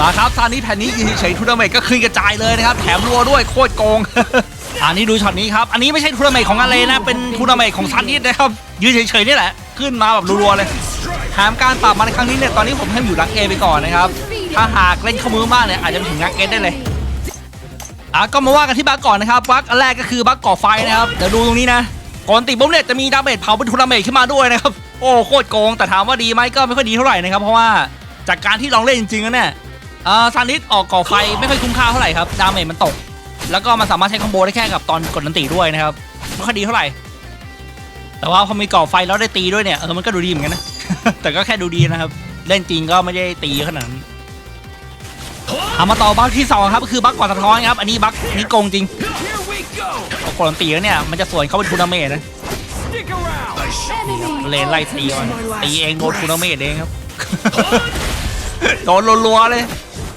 มาครับซานี้แผ่นนี้ยืนเฉยทัวร์นาเมตก็คืนกระจายเลยนะครับ แถมรัวด้วยโคตรโกง อันนี้ดูช็อตนี้ครับ อันนี้ไม่ใช่ทัวร์นาเมตของอาเลนะ เป็นทัวร์นาเมตของซานิสนะครับยืนเฉยๆนี่แหละ ขึ้นมาแบบรัวๆเลยแถมการปรับมาในครั้งนี้เนี่ย ตอนนี้ผมให้อยู่รังเอไปก่อนนะครับ ถ้าหากเล่นเข้ามือมากเนี่ยอาจจะถึงรังเอได้เลยอะก็มาว่ากันที่บัคก่อนนะครับบัคแรกก็คือบัคก่อไฟนะครับ เดี๋ยวดูตรงนี้นะ ก่อนติดปุ๊บเนี่ยจะมีดาเมจเผาเป็นทูนาเมจขึ้นมาด้วยนะครับ โอ้โคตรโกง แต่ถามว่าดีไหมก็ไม่ค่อยดีเท่าไหร่นะครับ เพราะว่าจากการที่ลองเล่นจริงๆแล้วเนี่ย อ่าซานิสออกก่อไฟไม่ค่อยคุ้มค่าเท่าไหร่ครับ ดาเมจมันตก แล้วก็มันสามารถใช้คอมโบได้แค่กับตอนกดนันตีด้วยนะครับไม่ค่อยดีเท่าไหร่ แต่ว่าพอมีก่อไฟแล้วได้ตีด้วยเนี่ยเออมันก็ดูดีเหมือนกันนะ แต่ก็แค่ดูดีนะครับ เล่นจริงก็ไม่ได้ตีขนาดนั้นเอามาต่อบัคที่สองครับก็คือบัคก่อนสะท้อนครับ อันนี้บัคนี่โกงจริงออกดอันตีแล้วเนี่ยมันจะสวนเข้าเป็นทูนาเมตนะเลนไล่ตีมันตีเองโดนทูนาเมตเองครับโดนรัวๆเลย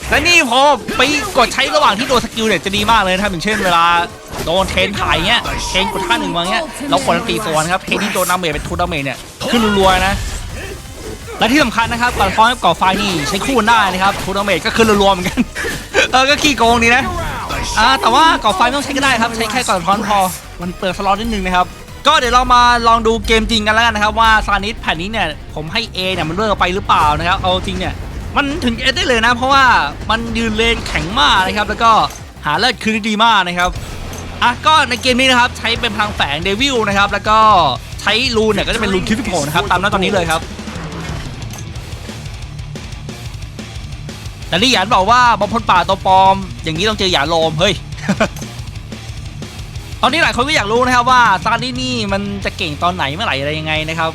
และนี่พอไปกดใช้ระหว่างที่โดนสกิลเนี่ยจะดีมากเลยนะครับอย่างเช่นเวลาโดนเทนถ่ายเงี้ยเทนกดท่าหนึ่งมาเงี้ยเรากดตีสวนครับเทนที่โดนดาเมจเป็นทูนาเมตเนี่ยขึ้นรัวๆนะ และที่สำคัญนะครับก่อนฟ้องกับก่อไฟนี่ใช้คู่ได้นะครับทูนาเมตก็ขึ้นรัวๆเหมือนกันเออก็ขี้โกงดีนะอ่าแต่ว่าก่อไฟไม่ต้องใช้ก็ได้ครับใช้แค่ก่อนท้อนพอมันเปิดสล็อตนิดนึงนะครับก็เดี๋ยวเรามาลองดูเกมจริงกันแล้วกันนะครับว่าซานิสแผ่นนี้เนี่ยผมให้ A เนี่ยมันเลิกไปหรือเปล่านะครับเอาจริงเนี่ย มันถึง S ได้เลยนะ เพราะว่ามันยืนเลนแข็งมากนะครับ แล้วก็หาเลิศคืนได้ดีมากนะครับอะก็ในเกมนี้นะครับใช้เป็นพลังแฝงเดวิลนะครับ แล้วก็ใช้รูนเนี่ยก็จะเป็นรูนคิฟิโกนะครับตามหน้าตอนนี้เลยครับแต่นี่หยานบอกว่าบอมพลป่าตัวปลอม อย่างนี้ต้องเจอหยานโลมเฮ้ยตอนนี้หลายคนก็อยากรู้นะครับว่าซาดินี่มันจะเก่งตอนไหนเมื่อไหร่อะไรยังไงนะครับ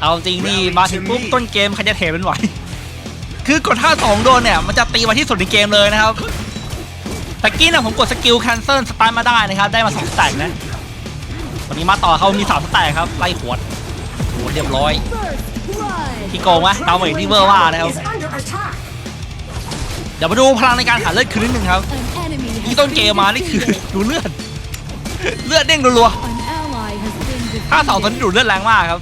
เอาจริงนี่มาถึงปุ๊บต้นเกมใครจะเทเป็นไหว คือกดท่าสองโดนเนี่ย มันจะตีมาที่สุดในเกมเลยนะครับตะกี้เนี่ยผมกดสกิลแคนเซิลสตาร์มาได้นะครับ ได้มาสองแต็กนะวันนี้มาต่อเขามีสามสแต็กครับ ไล่หวดโหเรียบร้อยที่โกงวะดาวเมจที่เวอร์ว่านะครับเดี๋ยวมาดูพลังในการหาเลือดคืนนิดนึงครับที่ต้นเกมมานี่คือดูเลือด เลือดเด้งรัวๆท่าสองตอนนี้ดูเลือดแรงมากครับ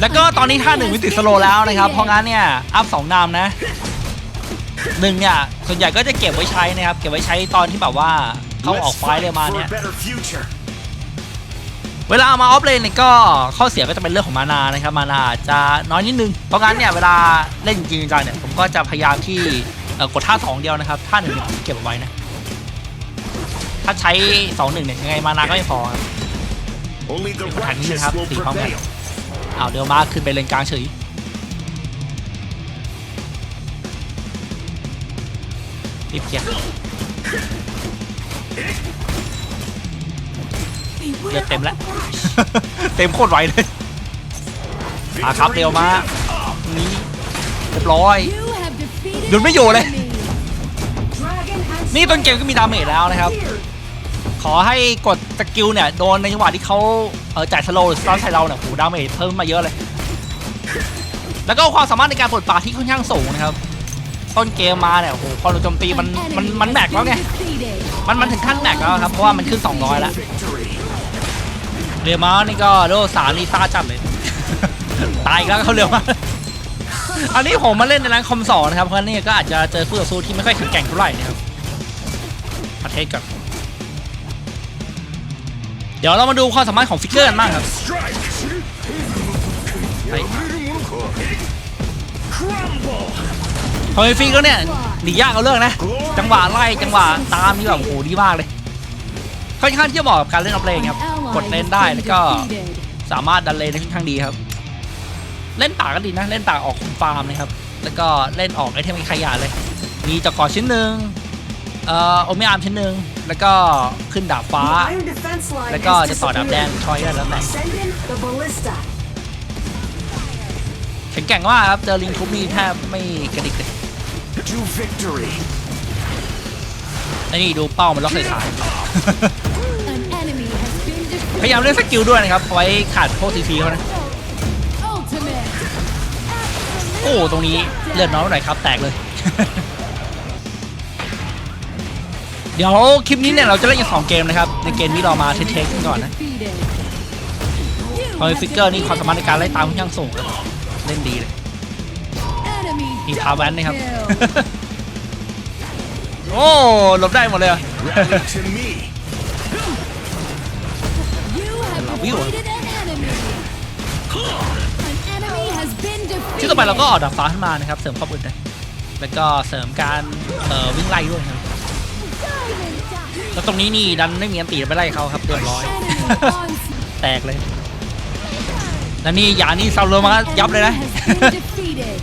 แล้วก็ตอนนี้ท่าหนึ่งวิติสโลว์แล้วนะครับ เพราะงั้นเนี่ย อัพสองนามนะหนึ่งเนี่ย ส่วนใหญ่ก็จะเก็บไว้ใช้นะครับ เก็บไว้ใช้ตอนที่แบบว่าเขาออกไฟล์เลยมาเนี่ย For a better future. เวลาเอามาออฟเลนเนี่ยก็ข้อเสียก็จะเป็นเรื่องของมานานะครับ มานาจะน้อยนิดนึง เพราะงั้นเนี่ยเวลาเล่นจริงจังเนี่ยผมก็จะพยายามที่เอ่อกดท่าสองเดียวนะครับท่าหนึ่งเนี่ยผมเก็บเอาไว้นะถ้าใช้สองหนึ่งเนี่ยยังไงมานาก็ไม่พอครับ Only the Cái thằng như righteous hấp will thì không prevail. อ้าว เดี๋ยวมาขึ้นไปเลนกลางเฉยรีบเคลียร์เลือดเต็มแล้ว เต็มโคตรไวเลยอะครับเร็วมานี้เรียบร้อยหยุดไม่อยู่เลย นี่ต้นเกมก็มีดาเมจแล้วนะครับ ขอให้กดสกิลเนี่ย โดนในจังหวะที่เขา เออจ่ายสโลว์หรือสตาร์ทใส่เราเนี่ยโหดาเมจเพิ่มมาเยอะเลย แล้วก็ความสามารถในการปลดปล่าที่ค่อนข้างสูงนะครับ ต้นเกมมาเนี่ยโอ้โหพอเราโจมตีมันมันมันแบกแล้วไงมันมันถึงขั้นแบกแล้วครับ เพราะว่ามันขึ้น 200 แล้วเรียมานี่ก็โดสารีซ่าจัดเลย ตายอีกแล้วเขาเร็วมาอันนี้ผมมาเล่นในร้านคอมสองนะครับเพราะนี่ก็อาจจะเจอคู่ต่อสู้ที่ไม่ค่อยแข็งแกร่งเท่าไหร่นะครับประเทศก่อน เดี๋ยวเรามาดูความสามารถของฟิกเกอร์กันบ้างครับ Strike. ไป Crumble. พอมฟิกแล้วเนี่ยหนียากเอาเรื่องนะ จังหวะไล่จังหวะตามนี่แบบโอ้โหดีมากเลย ค่อนข้างที่จะเหมาะกับการเล่นออฟเลนครับ กดเลนได้แล้วก็สามารถดันเลนได้ค่อนข้างดีครับ เล่นป่าก็ดีนะ เล่นป่าออกฟาร์มนะครับ แล้วก็เล่นออกไอเทมขยะเลย มีจักรชิ้นหนึ่งเอ่อโอเมอาร์มชิ้นหนึ่ง แล้วก็ขึ้นดาบฟ้า Iron defense line แล้วก็ has จะต่อดาบแดง disappeared. ชอยได้แล้วแต่ Send in the ballista. แข็งแกร่งมากครับ เจอลิงทุบนี่แทบไม่กระดิกเลย To victory. แล้วนี่ดูเป้ามันล็อกใส่ฐานพยายามเล่นสกิลด้วยนะครับเอาไว้ขาดโทษซีซีเขานะ โอ้ ตรงนี้เลือดน้อยไปหน่อยครับ แตกเลย เดี๋ยวคลิปนี้เนี่ยเราจะเล่นกันสองเกมนะครับ ในเกมนี้เรามาเทสๆกันก่อนนะพอยฟิกเกอร์นี่ความสามารถในการไล่ตามค่อนข้างสูงครับเล่นดีเลยมีพาแวนนะครับ โอ้หลบได้หมดเลยอะ Rally to me. You have Là ví dụ. defeated an enemy. An enemy has been ชื่อต่อไปเราก็ defeated. ออกดับฟ้าขึ้นมานะครับ เสริมความอึดนะแล้วก็เสริมการเอ่อวิ่งไล่ด้วยครับ Diamond dash. แล้วตรงนี้นี่ดันไม่มีอันตีไปไล่เขาครับเรียบร้อย Enemy onslaught. แตกเลย แล้วนี่ยานี่ซาโลมายับเลยนะ Enemy has been defeated.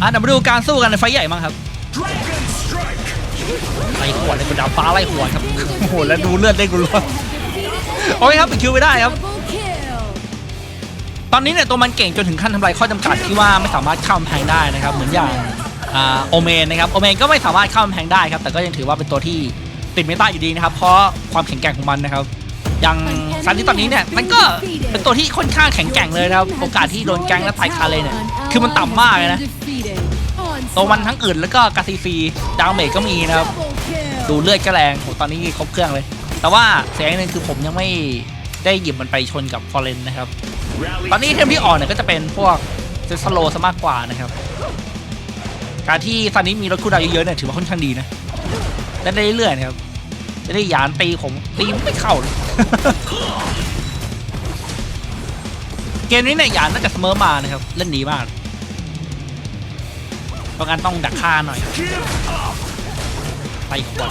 อะเดี๋ยวมาดูการสู้กันในไฟท์ใหญ่มั้างครับ Dragon strike. ไล่หัวเลยกระดับฟ้าไล่หัวครับโอ้โหแล้วดูเลือดได้กูรู้ Have defeated โอเคครับปิดคิวไปได้ครับ double kill. ตอนนี้เนี่ยตัวมันเก่งจนถึงขั้นทำลายข้อจำกัดที่ว่าไม่สามารถข้ามกำแพงได้นะครับ เหมือนอย่างอ่า โอเมนนะครับโอเมนก็ไม่สามารถเข้ามกำแพงได้ครับ แต่ก็ยังถือว่าเป็นตัวที่ติดเมตาอยู่ดีนะครับ เพราะความแข็งแกร่งของมันนะครับอย่างซันที่ตอนนี้เนี่ยมันก็เป็นตัวที่ค่อนข้างแข็งแกร่งเลยนะครับโอกาสที่โดนแก๊งและไทคาเลยเนี่ยคือมันต่ำมากเลยนะตัวมันทั้งอื่นแล้วก็กาซีซีดาวเมจก็มีนะครับดูเลือดก็แรงโหตอนนี้ครบเครื่องเลย แต่ว่าเสียงหนึงคือผมยังไม่ได้หยิบมันไปชนกับฟอร์เรนนะครับ ตอนนี้เทมที่อ่อนเนี่ยก็จะเป็นพวกเซสโลซะมากกว่านะครับ การที่ซันนี้มีรถคู่ดาวเยอะๆเนี่ยถือว่าค่อนข้างดีนะเล่นได้เรื่อยๆนะครับจะได้ยานตีผมตีไม่เข้าเลยเกมนี้เนี่ยยานน่าจะเสมอมานะครับเล่นดีมากเพราะงั้นต้องดักฆ่าหน่อยไปขวด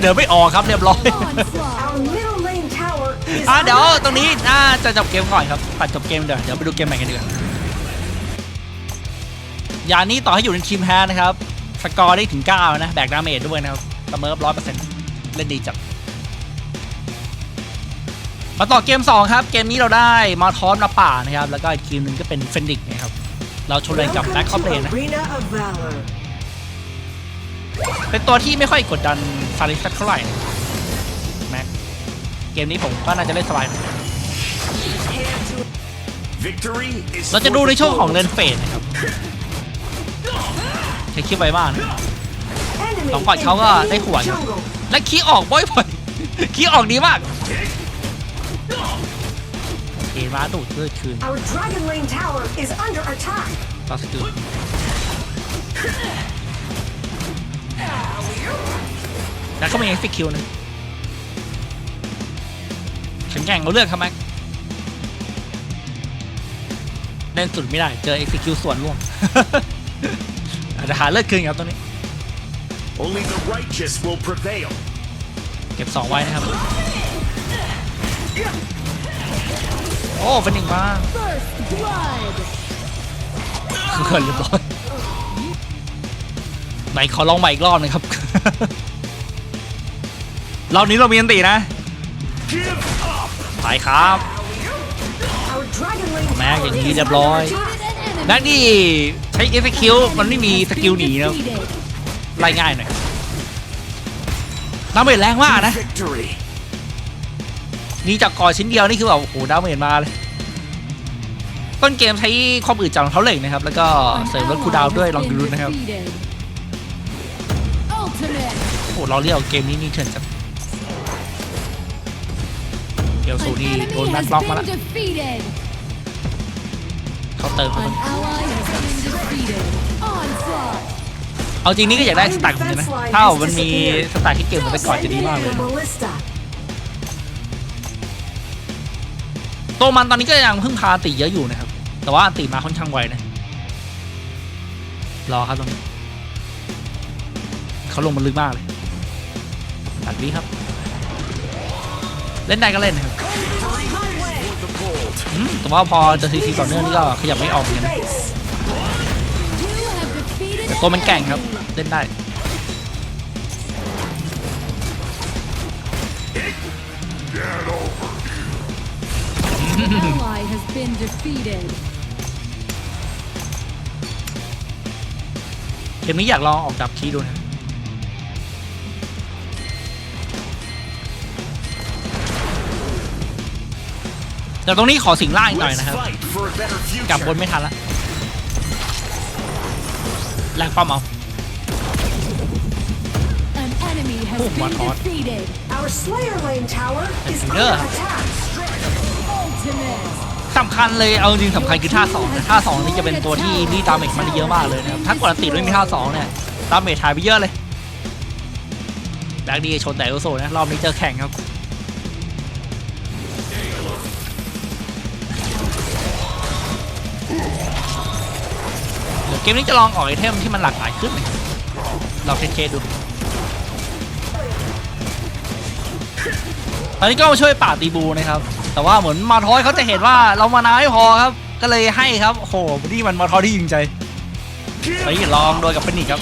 เดี๋ยวไม่ออกครับเรียบร้อยอะเดี๋ยวตรงนี้น่าจะจบเกมก่อนครับตัดจบเกมเดี๋ยวเดี๋ยวไปดูเกมใหม่กันดีกว่า ย่างนี้ต่อให้อยู่ในทีมแพ้นะครับ สกอร์ได้ถึง 9 นะ แบกดาเมจด้วยนะครับเสมอร้อยเปอร์เซ็นต์เล่นดีจัด มาต่อเกม 2 ครับ เกมนี้เราได้มาทอนมาป่านะครับ แล้วก็อีกทีมหนึ่งก็เป็นเฟนดิกนะครับ เราชนเลยกับแบ็คคอปเลนนะ Arena of Valor. เป็นตัวที่ไม่ค่อยกดดันซาริสสักเท่าไหร่นะแม็กเกมนี้ผมก็น่าจะเล่นสบายหน่อย Victory is เราจะดู for ใน the ช่วงของ bold. เลนเฟสนะครับ ใช้คลิปไว้บ้าง Enemy สองก่อนเขาก็ได้ขวด invading ครับ jungle. และคีย์ออกบ่อยๆคีย์ออกดีมากเอมาดูดเลือดคืน Our Dragon Lane tower is under attack. ต่อสกิลแล้วก็มีเอ็กซ์คิวนะแข็งแกร่งเอาเลือกครับแม็กเล่นสุดไม่ได้ เจอเอ็กซ์คิวส่วนร่วง อาจจะหาเลือดคืนครับตัวนี้ Only the righteous will prevail. เก็บสองไว้นะครับ โอ้เป็นหนึ่งมา First blood. คือเกินเรียบร้อยไหนขอลองใหม่อีกรอบหนึงครับ รอบนี้เรามีอันตีนะ Give up. ไปครับ Our Dragon Lane แม็ก tower อย่างนี้ is เรียบร้อย under attack. Defeated an enemy. และนี่ใช้เอฟคิวมันไม่มีสกิลหนีนะ Defeated. ไล่ง่ายหน่อยดาเมจแรงมากนะ Victory. นี่จากกอชิ้นเดียวนี่คือแบบโอ้โหดาเมจมาเลย ต้นเกมใช้ความอึดจากรองเท้าเหล็กนะครับ แล้วก็ An เสริมรถคูลดาวน์ ally ด้วย has ลองดู been นะครับ defeated. Ultimate. โอ้โหเราเรียกเกมนี้นี่เถื่อนจังเดี๋ยว An สูนี่ enemy โดนนัด has บล็อกมาแล้ว been defeated. เขาเติมมา An ally has been defeated. Onslaught. เอาจริงนี่ก็อยากได้สแต็กเหมือนกันนะถ้ามันมีสแต็กที่เก่งเหมือนแต่ก่อนจะดีมากเลย The ballista. ตัวมันตอนนี้ก็ยังเพิ่งพาอันติเยอะอยู่นะครับ แต่ว่าอันติมาค่อนข้างไวนะ รอครับตรงนี้เขาลงมันลึกมากเลย ตัดวิครับ เล่นได้ก็เล่นนะครับ The bold. อืมแต่ว่าพอเจะซีซีต่อเนื่องนี่ก็ขยับไม่ออกเหมือนกันนะ Base. You have defeated แต่ an ตัวมันแกร่งครับ enemy. เล่นได้ An ally has been defeated. เกมนี้อยากลองออกดับคีย์ดูนะ แต่ตรงนี้ขอสิงล่างอีกหน่อย Let's นะครับ fight for a better กลับบน future. ไม่ทันละแลกป้อมเอา An enemy has Oh, been one hot. defeated. Our Slayer Lane tower is That's under good. attack. Ultimate. สำคัญเลยเอาจริงๆสำคัญคือท่าสองนะท่าสองนี่จะเป็นตัวที่รีดดาเมจมันได้เยอะมากเลยนะครับถ้ากดอันติดไม่มีท่าสองเนี่ยดาเมจหายไปเยอะเลยแบล็กดีชนแต่โอโซนะรอบนี้เจอแข่งครับ เดี๋ยวเกมนี้จะลองออกไอเทมที่มันหลากหลายขึ้นนะครับลองเทสดู ตอนนี้ก็มาช่วยป่าตีบูนะครับ แต่ว่าเหมือนมาทอยเขาจะเห็นว่าเรามานาไม่พอครับ ก็เลยให้ครับโอ้โหนี่มันมาทอยที่ยิงใจไปลองโดยกับเป็นนิกครับ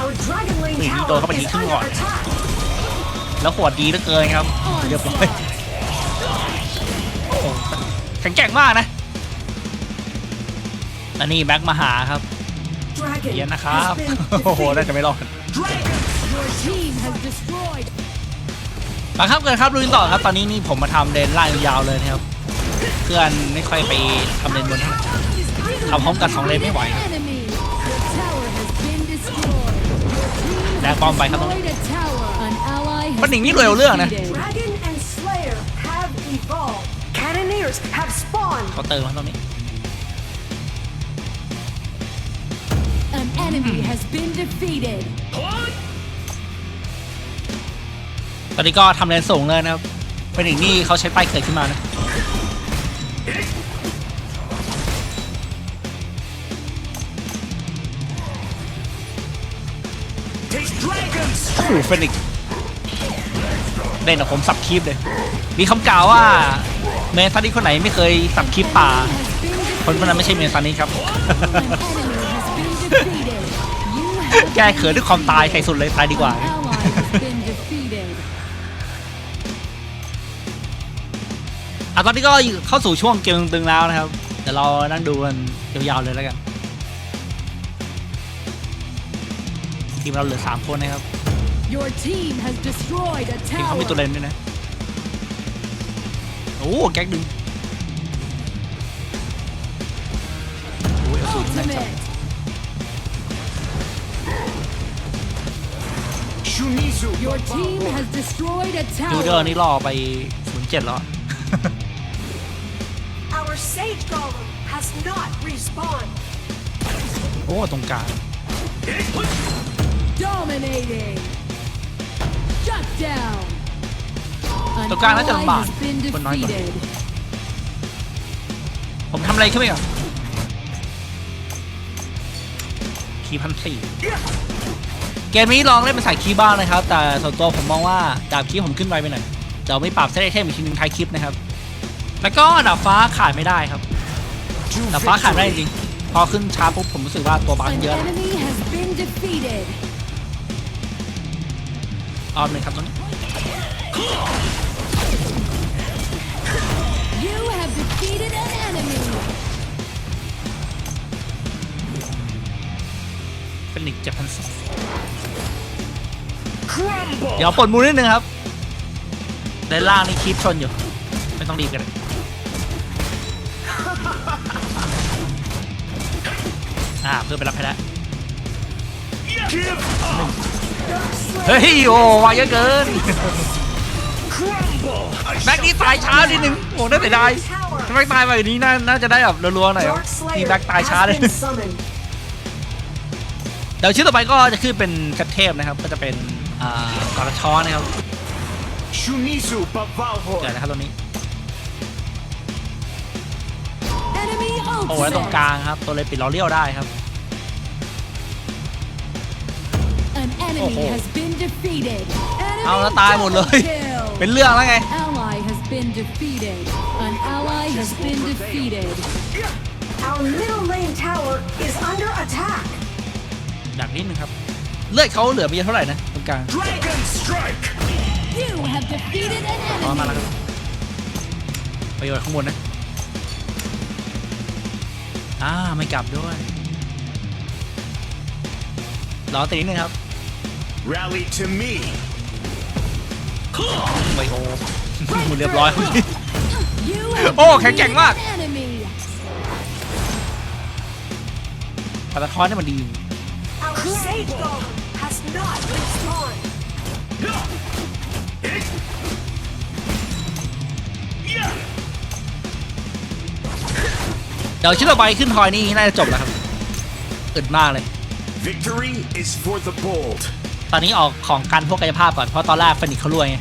Our Dragon Lane Wait, you tower don't have any is clue under on it. attack. แล้วขวดดีเหลือเกินครับเรียบร้อยแข็งแกร่งมากนะ อันนี้แบ็กมาหาครับ Dragon เย็นนะครับ has been โอ้โห น่า defeated. จะไม่รอด Your team has destroyed มาครับเกินครับลุยต่อครับ ตอนนี้นี่ผมมาทำเลนล่างยาวเลยนะครับ เพื่อนไม่ค่อยไปทำเลนบนทำพร้อมกันสองเลนไม่ไหวครับ enemy. The tower has been destroyed. Your team แดกบอมไปครับตรงนี้ destroyed a tower. An ally has ปันหนิงนี่รวยเอาเรื่องนะ defeated. Dragon and Slayer have evolved. Cannoneers have spawned. เขาเติมมาตรงนี้ enemy has been defeated. ตอนนี้ก็ทำเลนสูงเลยนะครับ เป็นอีกนี่เขาใช้ป้ายเกิดขึ้นมานะ Taste dragons! โอ้โหเฟนิกซ์เล่นกับผมสับคลิปเลย มีคำกล่าวว่าเมนซันนี่คนไหนไม่เคยสับคลิปป่า Has been คนคนนั้นไม่ใช่เมนซันนี่ครับ An แก้เขินด้วยความตายใครสุดเลยตายดีกว่า An ally has been defeated. อะตอนนี้ก็เข้าสู่ช่วงเกมตึงๆแล้วนะครับเดี๋ยวเรานั่งดูกันยาวๆเลยแล้วกันทีมเราเหลือ 3 คนนะครับ Your team has destroyed a ทีมเขามีตัว tower. เลนด้วยนะโอ้แก๊กดึงโอ้ยเอาสูตรแม่งจับ Your team has destroyed a ดูเดอ tower. ร์นี่รอไป 07 แล้วอะ Our Sage Golem has not respawned. โอ้ตรงกลาง Dominating. Shut down. An ตรงกลางน่าจะ ally ลำบาก has been คนน้อยกว่า defeated. ผมทำอะไรขึ้นไปก่อนคีพันสี่ เกมนี้ลองเล่นเป็นสายคีย์บ้างนะครับ แต่ส่วนตัวผมมองว่าดาบคีย์ผมขึ้นไปไปหน่อยเดี๋ยวไม่ปรับเซตไอเทมอีกทีหนึงท้ายคลิปนะครับ แล้วก็ดาบฟ้าขาดไม่ได้ครับ To ดาบฟ้าขาดไม่ได้จ victory! ริงพอขึ้นช้าปุ๊บผมรู้สึกว่าตัวบาง An เยอะ enemy has been defeated. รอบหนึ่งครับตรงนี้ You have defeated an enemy. เป็นหนึ่งเจ็ดพันสอง Crumble! เดี๋ยวปลดมูลนิดนึงครับด้านล่างนี่คลิปชนอยู่ ไม่ต้องรีบกันเลยอ่าเพื่อนไปรับให้แล้ว Give up! เฮ้ยโอ้วายเยอะเกิน Crumble! I แม็ก shall นี่ตายช้านิดนึงโอ้น่าเสียดายถ้าแม็กตายไปแบบนี้น่าน่าจะได้แบบรัวๆหน่อยครับ Dark นี่ Slayer แม็กตายช้าเลย has been summoned. เดี๋ยวชื่อต่อไปก็จะขึ้นเป็นเซตเทพนะครับ ก็จะเป็นอ่า กระช้อนนะครับ Shunizu Bavalhor! เกิดนะครับตรงนี้ Enemy โอ้แล้วตรง ultimate. กลางครับ ตัวเลยปิดล้อเลี้ยวได้ครับ An enemy has been defeated. Enemy เอาแล้วตายหมดเลย double kill. เป็นเรื่องแล้วไง ally has been defeated. An ally has been defeated. Our middle lane tower is under attack. ดักนิดนึงครับ เลือดเขาเหลือไปเยอะเท่าไหร่นะตรง กลาง Dragon Strike! You have defeated an อ๋อมาแล้วครับ enemy. ประโยชน์ข้างบนนะอ่าไม่กลับด้วยรอตีนิดนึงครับ Rally to me! ไวโอหมดเรียบร้อย You have โอ้แข็งแกร่ง defeated มาก an enemy. ปัตตะคอนนี่มันดี Our Sage Golem has not respawned. เดี๋ยวชิ้นต่อไปขึ้นทอยนี่น่าจะจบแล้วครับอึดมากเลย Victory is for the bold. ตอนนี้ออกของกันพวกกายภาพก่อนเพราะตอนแรกเฟนิกเขารวยไง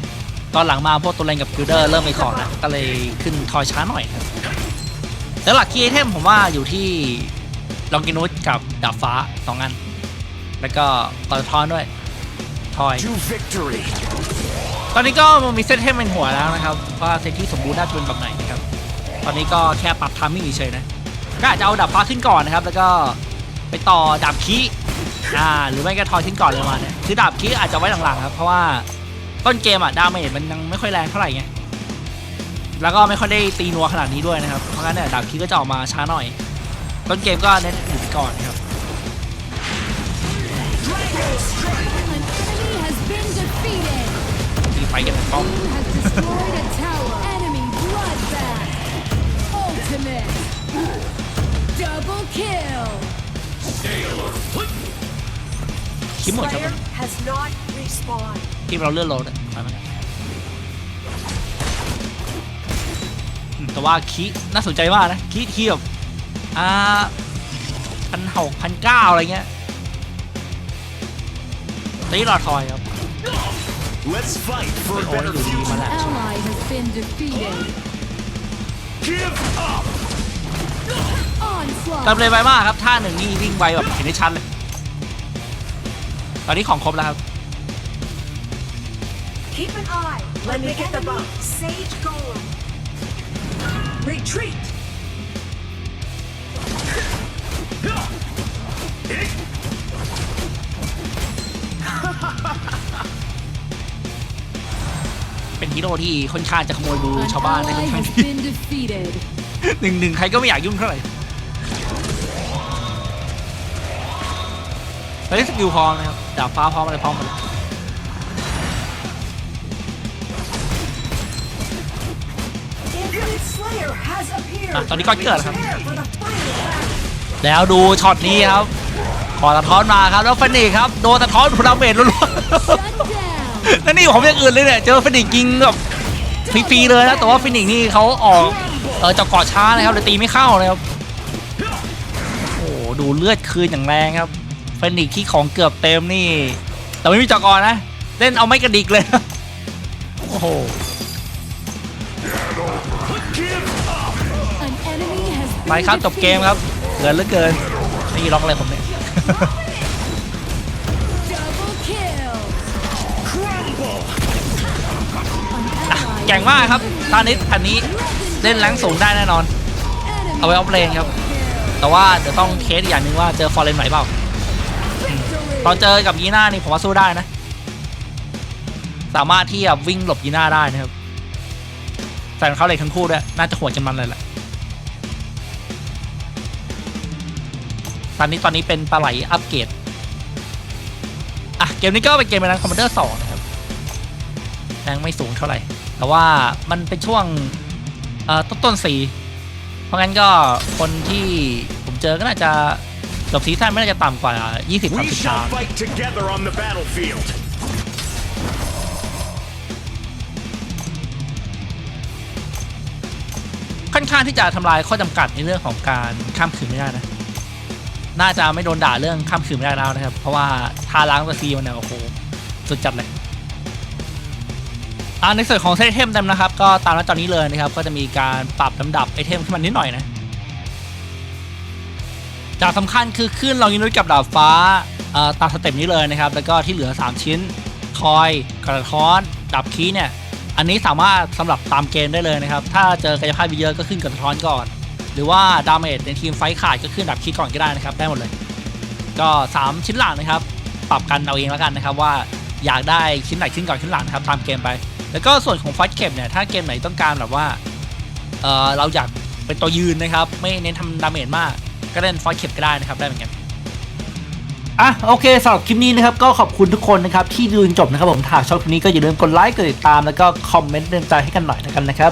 ตอนหลังมาพวกตัวเลนกับกิลเดอร์เริ่มไปของแล้วก็เลยขึ้นทอยช้าหน่อยครับแล้วหลักคีย์ไอเทมผมว่าอยู่ที่ลองกินุสกับดาบฟ้าสองอัน แล้วก็ตอนทอนด้วย ทอย To victory. ตอนนี้ก็มีเซตเทมเป็นหัวแล้วนะครับ ว่าเซตที่สมบูรณ์น่าจะเป็นแบบไหนนะครับ ตอนนี้ก็แค่ปรับทามมิ่งเฉยๆนะ ก็อาจจะเอาดาบฟ้าขึ้นก่อนนะครับ แล้วก็ไปต่อดาบคีอ่า หรือไม่ก็ทอยขึ้นก่อนเลยมาเนี่ย คือดาบคีอาจจะไว้หลังๆครับ เพราะว่าต้นเกมอะดาเมจมันยังไม่ค่อยแรงเท่าไหร่ไง แล้วก็ไม่ค่อยได้ตีนัวขนาดนี้ด้วยนะครับ เพราะงั้นเนี่ยดาบคีก็จะออกมาช้าหน่อย ต้นเกมก็เน้นอยู่ไปก่อนนะครับ An enemy has been defeated. มีไฟกันเป็นป้อม Team has destroyed a tower. Enemy bloodbath. Ultimate. Double kill. คิดหมดครับ Slayer has not respawned. ทีมเราเลื่อนโหลดอะไปไหมอืมแต่ว่าคีน่าสนใจมากนะคีคีแบบอ่าพันหกพันเก้าอะไรเงี้ย ตีหลอดทอยครับ Let's fight for a โอ้ย better อยู่ดีมา future. แล้ว Ally has been defeated. Give up. เติม Onslaught. เลยไปมากครับท่าหนึ่งนี่วิ่งไวแบบเห็นได้ชัดเลย ตอนนี้ของครบแล้วครับ Keep an eye. Let me get the buff. Sage Golem. Retreat. เป็นฮีโร่ที่ค่อนข้างจะขโมยบู An ชาวบ้านได้ค่ ally อนข้าง has ที่ been defeated. หนึ่งหนึ่งใครก็ไม่อยากยุ่งเท่าไหร่ตอนนี้สกิลพร้อมนะครับดาบฟ้าพร้อมอะไรพร้อมหมดเลย Infinite Slayer has appeared. อะตอนนี้ก็เกิดแล้วครับ Prepare for the final battle. แล้วดูช็อตนี้ครับ ขอสะท้อนมาครับแล้วเฟนิกครับโดนสะท้อนพลาเมจรัว Shut down. ๆแล้วนี่ผมอย่างอื่นเลยเนี่ยเจอเฟนิกยิงแบบฟรีๆเลยนะแต่ว่าเฟนิกนี่เขาออกเออจากเกาะช้านะครับเลยตีไม่เข้าเลยครับโอ้โหดูเลือดคืนอย่างแรงครับเฟนิกที่ของเกือบเต็มนี่ แต่ไม่มีจักรกรนะ เล่นเอาไม่กระดิกเลยโอ้โห An enemy has ไป been ครับจบเกม defeated. ครับเกินเหลือเกินนี่ล็อกอะไรผมเนี่ย แก่งมากครับตานิดอันนี้เล่นแรงสูงได้แน่นอน เอาไว้ออฟเลนครับ แต่ว่าเดี๋ยวต้องเทสอย่างหนึ่งว่าเจอฟอร์เรนไหวเปล่า ตอนเจอกับยีน่านี่ผมว่าสู้ได้นะ สามารถที่จะวิ่งหลบยีน่าได้นะครับใส่รองเท้าเหล็กทั้งคู่ด้วยน่าจะหัวจะมันเลยแหละ ตอนนี้ตอนนี้เป็นปลาไหลอัปเกรดอะเกมนี้ก็เป็นเกมในร้านคอมมานเดอร์สองนะครับแรงไม่สูงเท่าไหร่ แต่ว่ามันเป็นช่วงเอ่อต้นต้นๆสีเพราะงั้นก็คนที่ผมเจอก็น่าจะจบซีซั่นไม่น่าจะต่ำกว่า 20 We 30 shall ตา fight together on the battlefield. ค่อนข้างที่จะทำลายข้อจำกัดในเรื่องของการข้ามคืนไม่ได้นะ น่าจะไม่โดนด่าเรื่องข้ามคืนไม่ได้แล้วนะครับ เพราะว่าทาล้างตัวซีมันเนี่ยโอ้โหสุดจัดเลยอ่าในส่วนของเซตเทมเต็มนะครับ ก็ตามหน้าจอนี้เลยนะครับ ก็จะมีการปรับลำดับไอเทมขึ้นมานิดหน่อยนะจากสำคัญคือขึ้นลองยินด้วยกับดาบฟ้าตามสเต็ปนี้เลยนะครับ แล้วก็ที่เหลือ 3 ชิ้น คอย กระท้อนดับคีเนี่ย อันนี้สามารถสำหรับตามเกมได้เลยนะครับ ถ้าเจอกายภาพเยอะก็ขึ้นกระท้อนก่อน หรือว่าดาเมจในทีมไฟท์ขาดก็ขึ้นดับคีย์ก่อนก็ได้นะครับ ได้หมดเลย ก็ 3 ชิ้นหลังนะครับ ปรับกันเอาเองแล้วกันนะครับว่าอยากได้ชิ้นไหนชิ้นก่อนชิ้นหลังนะครับตามเกมไป แล้วก็ส่วนของฟท์เข็มเนี่ยถ้าเกมไหนต้องการแบบว่าเออเราอยากเป็นตัวยืนนะครับ ไม่เน้นทำดาเมจมาก ก็เล่นฟท์เข็มก็ได้นะครับได้เหมือนกันอะโอเคสำหรับคลิปนี้นะครับก็ขอบคุณทุกคนนะครับที่ดูจนจบนะครับผมถ้าชอบคลิปนี้ก็อย่าลืมกดไลค์กดติดตามแล้วก็คอมเมนต์เตือนใจให้กันหน่อยนะครับนะครับ